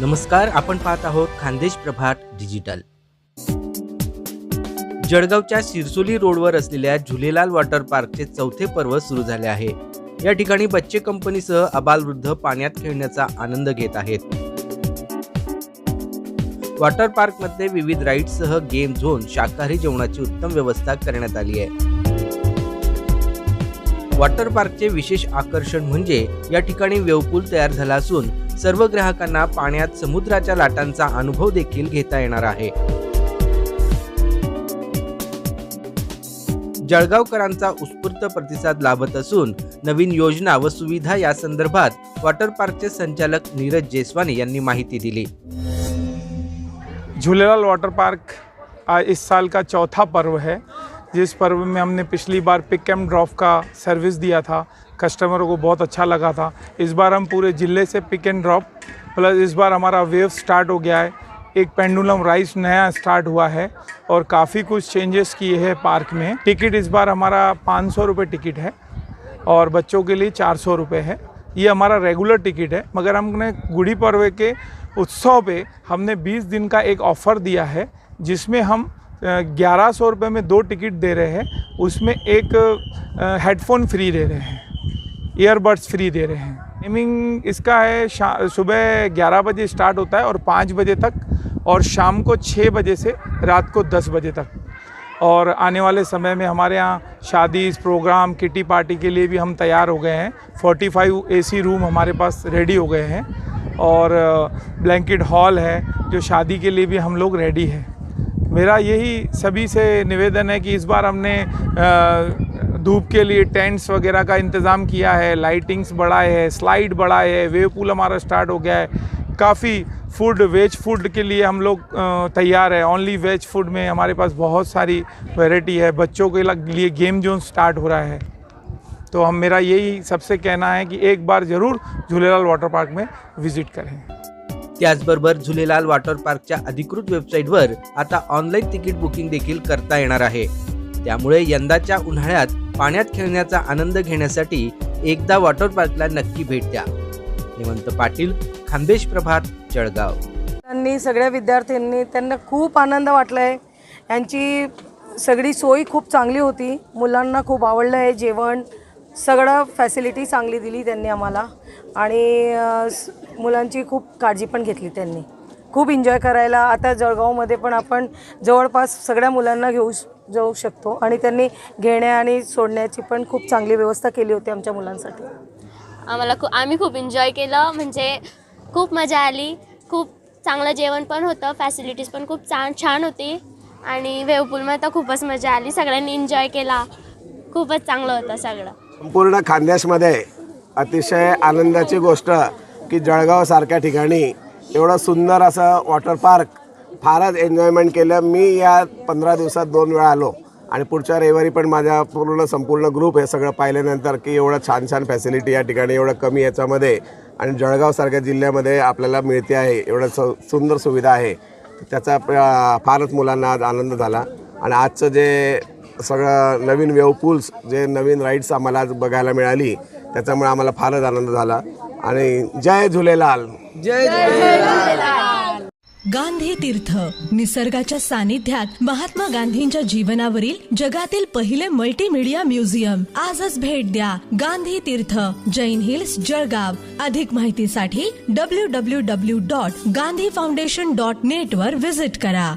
नमस्कार आपण पाहत आहोत खानदेश प्रभात डिजिटल जळगावच्या सिरसोली रोडवर असलेल्या झुलेलाल वॉटर पार्कचे चौथे पर्व सुरू झाले आहे. या ठिकाणी बच्चे कंपनीसह अबालवृद्ध पाण्यात खेळण्याचा आनंद घेत आहेत. वॉटर पार्कमध्ये विविध राईड्ससह गेम झोन शाकाहारी जेवणाची उत्तम व्यवस्था करण्यात आली आहे. वॉटर पार्कचे विशेष आकर्षण म्हणजे या ठिकाणी वेवपूल तयार झाला असून सर्व ग्राहकांना पाण्यात समुद्राच्या लाटांचा अनुभव देखील घेता येणार आहे. जळगावकरांचा उत्स्फूर्त प्रतिसाद लाभत असून नवीन योजना व सुविधा या संदर्भात वॉटर पार्कचे संचालक नीरज जेसवानी यांनी माहिती दिली. झूलेलाल वाटर पार्क इस साल का चौथा पर्व है। जिस पर्व में हमने पिछली बार पिक एंड ड्रॉप का सर्विस दिया था कस्टमरों को बहुत अच्छा लगा था। इस बार हम पूरे ज़िले से पिक एंड ड्रॉप प्लस इस बार हमारा वेव स्टार्ट हो गया है। एक पेंडुलम राइस नया स्टार्ट हुआ है और काफ़ी कुछ चेंजेस किए हैं पार्क में। टिकट इस बार हमारा पाँच सौ रुपये टिकट है और बच्चों के लिए चार सौ रुपये है। ये हमारा रेगुलर टिकट है, मगर हमने गुड़ी पर्व के उत्सव पे हमने 20 दिन का एक ऑफ़र दिया है, जिसमें हम ग्यारह सौ रुपये में दो टिकट दे रहे हैं। उसमें एक हेडफोन फ्री दे रहे हैं। ईयरबड्स फ्री दे रहे हैं। टाइमिंग इसका है सुबह ग्यारह बजे स्टार्ट होता है और पाँच बजे तक और शाम को छः बजे से रात को दस बजे तक। और आने वाले समय में हमारे यहाँ शादी प्रोग्राम किटी पार्टी के लिए भी हम तैयार हो गए हैं। 45 एसी रूम हमारे पास रेडी हो गए हैं। और ब्लैंकेट हॉल है, जो शादी के लिए भी हम लोग रेडी हैं। मेरा यही सभी से निवेदन है कि इस बार हमने धूप के लिए टेंट्स वगैरह का इंतज़ाम किया है लाइटिंग्स बढ़ाए है स्लाइड बढ़ाए है वेव पूल हमारा स्टार्ट हो गया है। काफ़ी फ़ूड वेज फ़ूड के लिए हम लोग तैयार है। ओनली वेज फ़ूड में हमारे पास बहुत सारी वैरायटी है। बच्चों के लिए गेम जोन स्टार्ट हो रहा है। तो हम, मेरा यही सबसे कहना है कि एक बार ज़रूर झूलेलाल वाटर पार्क में विज़िट करें। त्याचबरोबर झुलेलाल वॉटर पार्कच्या अधिकृत वेबसाईटवर आता ऑनलाईन तिकीट बुकिंग देखील करता येणार आहे. त्यामुळे यंदाच्या उन्हाळ्यात पाण्यात खेळण्याचा आनंद घेण्यासाठी एकदा वॉटर पार्कला नक्की भेट द्या. हेमंत पाटील खानदेश प्रभात जळगाव. त्यांनी सगळ्या विद्यार्थ्यांनी त्यांना खूप आनंद वाटला आहे यांची सगळी सोय खूप चांगली होती. मुलांना खूप आवडलं आहे जेवण. सगळं फॅसिलिटी चांगली दिली त्यांनी आम्हाला. आणि मुलांची खूप काळजी पण घेतली त्यांनी. खूप एन्जॉय करायला. आता जळगावमध्ये पण आपण जवळपास सगळ्या मुलांना घेऊ जाऊ शकतो. आणि त्यांनी घेण्या आणि सोडण्याची पण खूप चांगली व्यवस्था केली होती आमच्या मुलांसाठी. आम्हाला खूप आम्ही खूप एन्जॉय केलं. म्हणजे खूप मजा आली. खूप चांगलं जेवण पण होतं. फॅसिलिटीज पण खूप छान छान होती. आणि वेवपूलमध्ये तर खूपच मजा आली. सगळ्यांनी एन्जॉय केला. खूपच चांगलं होतं सगळं. संपूर्ण खानदेशमध्ये अतिशय आनंदाची गोष्ट की जळगावसारख्या ठिकाणी एवढं सुंदर असं वॉटर पार्क फारच एन्जॉयमेंट केलं. मी या पंधरा दिवसात दोन वेळा आलो आणि पुढच्या रविवारी पण माझ्या पूर्ण संपूर्ण ग्रुप हे सगळं पाहिल्यानंतर की एवढं छान छान फॅसिलिटी या ठिकाणी एवढं कमी याच्यामध्ये आणि जळगावसारख्या जिल्ह्यामध्ये आपल्याला मिळते आहे एवढं स सुंदर सुविधा आहे. त्याचा फारच मुलांना आज आनंद झाला आणि आजचं जे सगळं नवीन वेव पूल्स जे नवीन राईड्स आम्हाला आज बघायला मिळाली त्याच्यामुळे आम्हाला फारच आनंद झाला. आणि जय झुलेलाल. गांधी तीर्थ निसर्गाच्या सानिध्यात महात्मा गांधींच्या जीवनावरील जगातील पहिले मल्टीमीडिया म्युझियम आजच भेट द्या गांधी तीर्थ जैन हिल्स जळगाव. अधिक माहितीसाठी W W W dot Gandhi foundation dot net वर विजिट करा.